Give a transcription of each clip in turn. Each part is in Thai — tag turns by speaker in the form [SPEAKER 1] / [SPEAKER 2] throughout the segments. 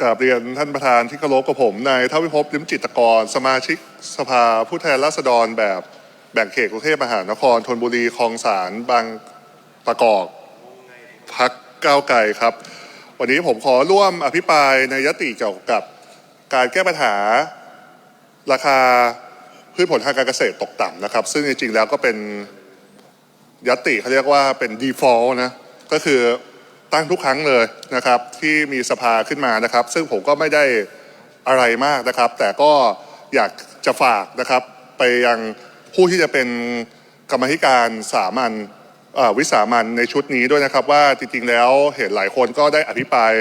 [SPEAKER 1] กราบเรียนท่านประธานที่เคารพกับผมนายเท่าพิภพลิมจิตกร สมาชิกสภาผู้แทนราษฎรแบบแบ่งเขตกรุงเทพมหานครธนบุรีคลองสารบางประกอบพักก้าวไกลครับ วันนี้ผมขอร่วมอภิปรายในยติเกี่ยวกับการแก้ปัญหา ราคาพืชผลทางการเกษตรตกต่ำนะครับ ซึ่งจริงๆแล้วก็เป็นยติเขาเรียกว่าเป็น default นะก็คือ ตั้งทุกครั้งเลยนะครับที่มีสภาขึ้นมานะครับ ซึ่งผมก็ไม่ได้อะไรมากนะครับ แต่ก็อยากจะฝากนะครับไปยังผู้ที่จะเป็นกรรมธิการสามัญวิสามันในชุดนี้ด้วยนะครับ ว่าจริงๆแล้วเห็นหลายคนก็ได้อภิปราย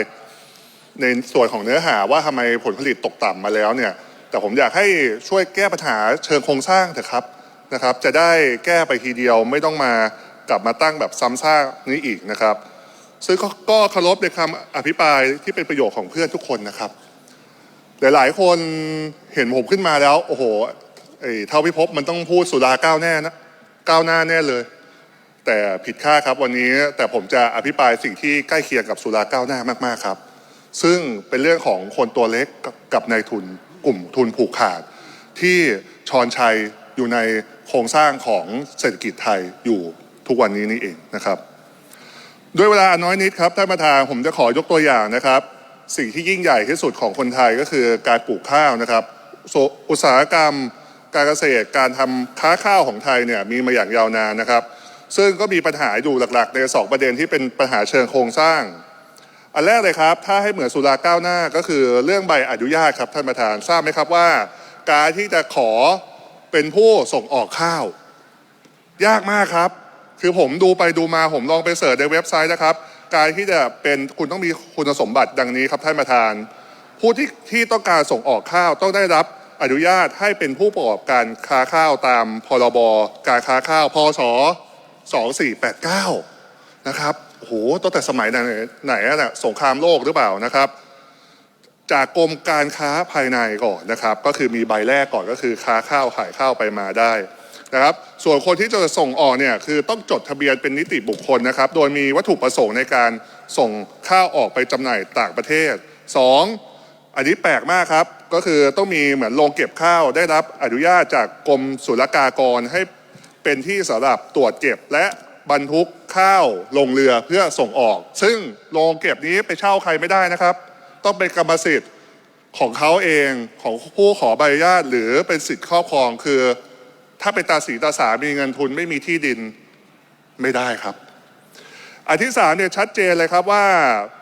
[SPEAKER 1] ในส่วนของเนื้อหาว่าทำไมผลผลิตตกต่ำมาแล้วเนี่ยแต่ผมอยากให้ช่วยแก้ปัญหาเชิงโครงสร้างเถอะครับนะครับ จะได้แก้ไปทีเดียวไม่ต้องมากลับมาตั้งแบบซ้ำซากนี้อีกนะครับ ซึ่งก็เคารพในคำอภิปรายที่เป็นประโยชน์ของเพื่อนทุกคนนะครับ หลายๆ คนเห็นผมขึ้นมาแล้ว โอ้โหเท่าพิภพมันต้องพูดสุราก้าวแน่นะก้าวหน้าแน่เลย แต่ผิดคาดครับวันนี้แต่ผมจะอภิปรายสิ่งที่ใกล้เคียงกับสุราก้าวหน้ามากๆครับ ซึ่งเป็นเรื่องของคนตัวเล็กกับนายทุนกลุ่มทุนผูกขาด ที่ชอนชัยอยู่ในโครงสร้างของเศรษฐกิจไทยอยู่ทุกวันนี้นี่เองนะครับ ด้วยเวลาอันน้อยนิดครับท่านประธานผมจะขอยกตัวอย่างนะครับ สิ่งที่ยิ่งใหญ่ที่สุดของคนไทยก็คือการปลูกข้าวนะครับ อุตสาหกรรมการเกษตรการทำค้าข้าวของไทยเนี่ยมีมาอย่างยาวนานนะครับ ซึ่งก็มีปัญหาอยู่หลักๆ ในสองประเด็นที่เป็นปัญหาเชิงโครงสร้าง อันแรกเลยครับ ถ้าให้เหมือนสุราก้าวหน้าก็คือเรื่องใบอนุญาตครับท่านประธานทราบไหมครับว่า การที่จะขอเป็นผู้ส่งออกข้าว ยากมากครับ คือผมดูไปดูมาผมลองไปเสิร์ชในเว็บไซต์นะครับ การที่จะเป็นคุณต้องมีคุณสมบัติดังนี้ครับท่านประธาน ผู้ที่ที่ต้องการส่งออกข้าวต้องได้รับอนุญาตให้เป็นผู้ประกอบการค้าข้าวตามพรบการค้าข้าวพศ2489นะครับโอ้โหตั้งแต่สมัยไหนไหนอะน่ะสงครามโลกหรือเปล่านะครับ จากกรมการค้าภายในก่อนนะครับ ก็คือมีใบแรกก่อนก็คือค้าข้าวขายข้าวไปมาได้ นะครับส่วนคนที่จะส่งออกเนี่ยคือต้องจดทะเบียนเป็นนิติบุคคลนะครับ โดยมีวัตถุประสงค์ในการส่งข้าวออกไปจำหน่ายต่างประเทศ 2. อันนี้แปลกมากครับ ก็คือต้องมีเหมือนโรงเก็บข้าวได้รับอนุญาตจากกรมศุลกากรให้เป็นที่สำหรับตรวจเก็บและบรรทุกข้าวลงเรือเพื่อส่งออก ซึ่งโรงเก็บนี้ไปเช่าใครไม่ได้นะครับ ต้องเป็นกรรมสิทธิ์ของเขาเองของผู้ขอใบอนุญาตหรือเป็นสิทธิ์ครอบครองคือ ถ้าเป็นตาสีตาสามีเงินทุนไม่มีที่ดินไม่ได้ครับ อันที่สามเนี่ยชัดเจนเลยครับว่า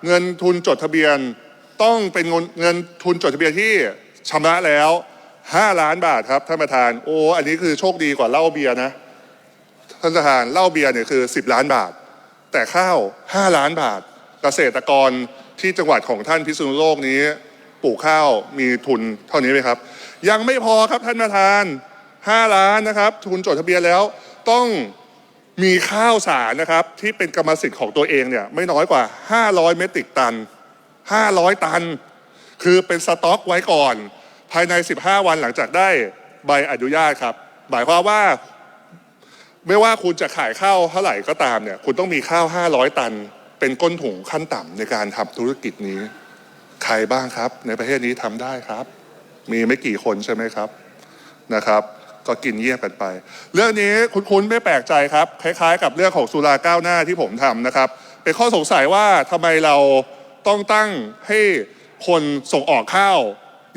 [SPEAKER 1] เงินทุนจดทะเบียนต้องเป็นเงินเงินทุนจดทะเบียนที่ชำระแล้ว 5 ล้านบาทครับท่านประธานโอ้อันนี้คือโชคดีกว่าเหล้าเบียร์นะท่านประธานเหล้าเบียร์เนี่ยคือ 10 ล้านบาท แต่ข้าว 5 ล้านบาท เกษตรกรที่จังหวัดของท่านพิษณุโลกนี้ ปลูกข้าวมีทุนเท่านี้ไหมครับ ยังไม่พอครับท่านประธาน 5 ล้านนะครับ ทุนจดทะเบียนแล้วต้องมีข้าวสารนะครับ ที่เป็นกรรมสิทธิ์ของตัวเองเนี่ยไม่น้อยกว่า 500 เมตริกตัน 500 ตัน คือเป็นสต็อกไว้ก่อน ภายใน 15 วันหลังจากได้ใบอนุญาตครับ หมายความว่า ไม่ว่าคุณจะขายข้าวเท่าไหร่ก็ตามเนี่ยคุณต้องมีข้าว 500 ตัน เป็นก้นถุงขั้นต่ำในการทำธุรกิจนี้ ใครบ้างครับ ในประเทศนี้ทำได้ครับ มีไม่กี่คนใช่ไหมครับนะครับ ก็กินเยี่ยมกันไป เรื่องนี้คุ้นๆไม่แปลกใจครับ คล้ายๆ กับเรื่องของสุราก้าวหน้าที่ผมทำนะครับ เป็นข้อสงสัยว่าทำไมเราต้องตั้งให้คนส่งออกข้าว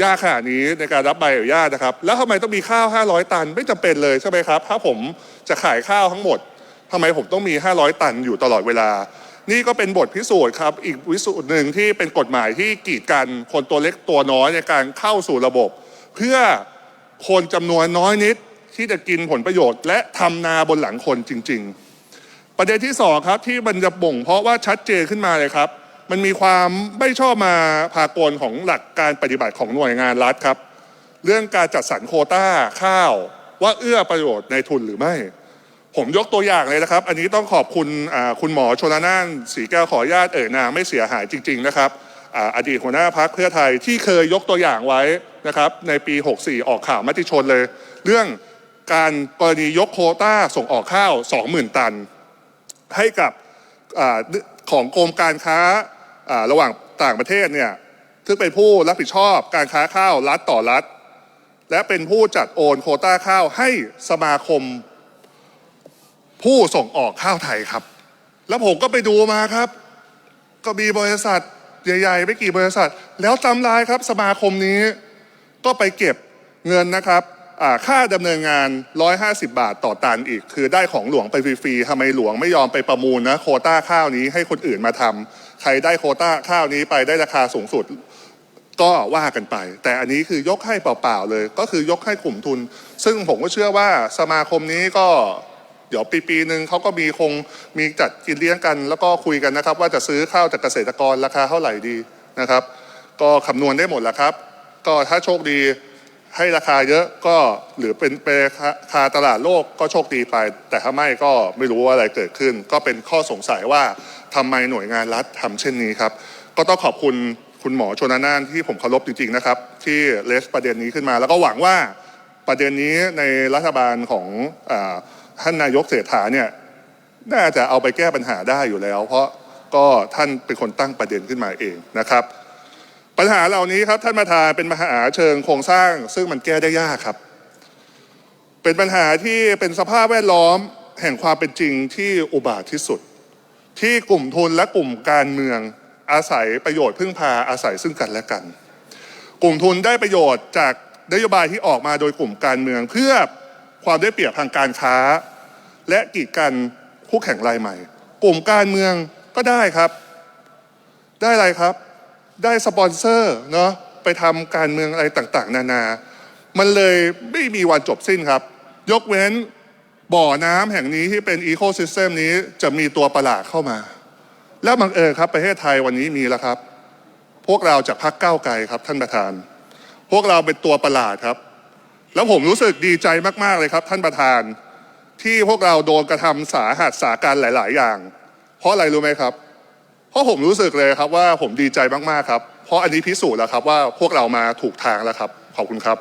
[SPEAKER 1] ยากขนาดนี้ในการรับใบอนุญาตนะครับ แล้วทำไมต้องมีข้าว 500 ตันไม่จำเป็นเลยใช่ไหมครับ ถ้าผมจะขายข้าวทั้งหมดทำไมผมต้องมี 500 ตันอยู่ตลอดเวลา นี่ก็เป็นบทพิสูจน์ครับ อีกวิสูจน์หนึ่งที่เป็นกฎหมายที่กีดกันคนตัวเล็กตัวน้อยในการเข้าสู่ระบบ เพื่อ คนจำนวนน้อยนิดที่จะกินผลประโยชน์ และทำนาบนหลังคนจริง ๆ ประเด็นที่สองครับที่มันจะบ่ง เพราะว่าชัดเจนขึ้นมาเลยครับ มันมีความไม่ชอบมาพากลของหลักการปฏิบัติของหน่วยงานรัฐครับ เรื่องการจัดสรรโคต้าข้าว ว่าเอื้อประโยชน์ในทุนหรือไม่ผมยกตัวอย่างเลยนะครับ อันนี้ต้องขอบคุณคุณหมอชนละนานสีแก้วขออนุญาตเอ่ยนามไม่เสียหายจริง ๆ นะครับ อดีตหัวหน้าพักเพื่อไทยที่เคยยกตัวอย่างไว้นะครับในปี 64 ออกข่าวมติชนเลย เรื่องการกรณียกโคต้าส่งออกข้าว 20,000 ตัน ให้กับอของกรมการค้าระหว่างต่างประเทศเนี่ยซึ่งเป็นผู้รับผิดชอบการค้าข้าวรัฐต่อรัฐ และเป็นผู้จัดโอนโคต้าข้าวให้สมาคม ผู้ส่งออกข้าวไทยครับ แล้วผมก็ไปดูมาครับ ก็มีบริษัท ใหญ่ๆไม่กี่บริษัท แล้วจำลายครับสมาคมนี้ก็ไปเก็บเงินนะครับอ่าค่าดำเนินงาน 150 บาทต่อตันอีก คือได้ของหลวงไปฟรีๆทำไมหลวงไม่ยอมไปประมูลนะโคต้าข้าวนี้ให้คนอื่นมาทำใครได้โคต้าข้าวนี้ไปได้ราคาสูงสุดก็ว่ากันไป แต่อันนี้คือยกให้เปล่าๆเลย ก็คือยกให้กลุ่มทุน ซึ่งผมก็เชื่อว่าสมาคมนี้ก็ เดี๋ยวปีปีๆหนึ่งเขาก็มีคงมีจัดกินเลี้ยงกัน แล้วก็คุยกันนะครับ ว่าจะซื้อข้าวจากเกษตรกรราคาเท่าไหร่ดีนะครับ ก็คำนวณได้หมดแล้วครับ ก็ถ้าโชคดีให้ราคาเยอะก็หรือเป็นเป็นราคาตลาดโลกก็โชคดีไป แต่ถ้าไม่ก็ไม่รู้ว่าอะไรเกิดขึ้น ก็เป็นข้อสงสัยว่าทำไมหน่วยงานรัฐทำเช่นนี้ครับ ก็ต้องขอบคุณคุณหมอชนน่านที่ผมเคารพจริงๆนะครับ ที่เลสประเด็นนี้ขึ้นมา แล้วก็หวังว่าประเด็นนี้ในรัฐบาลของอ ท่านนายกเศรษฐาเนี่ยน่าจะเอาไปแก้ปัญหาได้อยู่แล้ว เพราะก็ท่านเป็นคนตั้งประเด็นขึ้นมาเองนะครับ ปัญหาเหล่านี้ครับท่านประธานเป็นปัญหาเชิงโครงสร้าง ซึ่งมันแก้ได้ยากครับ เป็นปัญหาที่เป็นสภาพแวดล้อมแห่งความเป็นจริงที่อุบาทที่สุด ที่กลุ่มทุนและกลุ่มการเมืองอาศัยประโยชน์พึ่งพาอาศัยซึ่งกันและกัน กลุ่มทุนได้ประโยชน์จากนโยบายที่ออกมาโดยกลุ่มการเมืองเพื่อ ความได้เปรียบทางการค้า และกีดกันคู่แข่งรายใหม่ กลุ่มการเมืองก็ได้ครับ ได้อะไรครับ ได้สปอนเซอร์เนาะไปทำการเมืองอะไรต่างๆ นานา มันเลยไม่มีวันจบสิ้นครับ ยกเว้นบ่อน้ำแห่งนี้ที่เป็นอีโคซิสเต็มนี้จะมีตัวประหลาดเข้ามา แล้วบังเอิญครับประเทศไทยวันนี้มีแล้วครับ พวกเราจากพรรคก้าวไกลครับท่านประธาน พวกเราเป็นตัวประหลาดครับ แล้วผมรู้สึกดีใจมาก ๆ เลยครับ ท่านประธาน ที่พวกเราโดนกระทำสาหัสสาการหลาย ๆ อย่าง เพราะอะไรรู้ไหมครับ เพราะผมรู้สึกเลยครับว่าผมดีใจมาก ๆ ครับ เพราะอันนี้พิสูจน์แล้วครับว่าพวกเรามาถูกทางแล้วครับ ขอบคุณครับ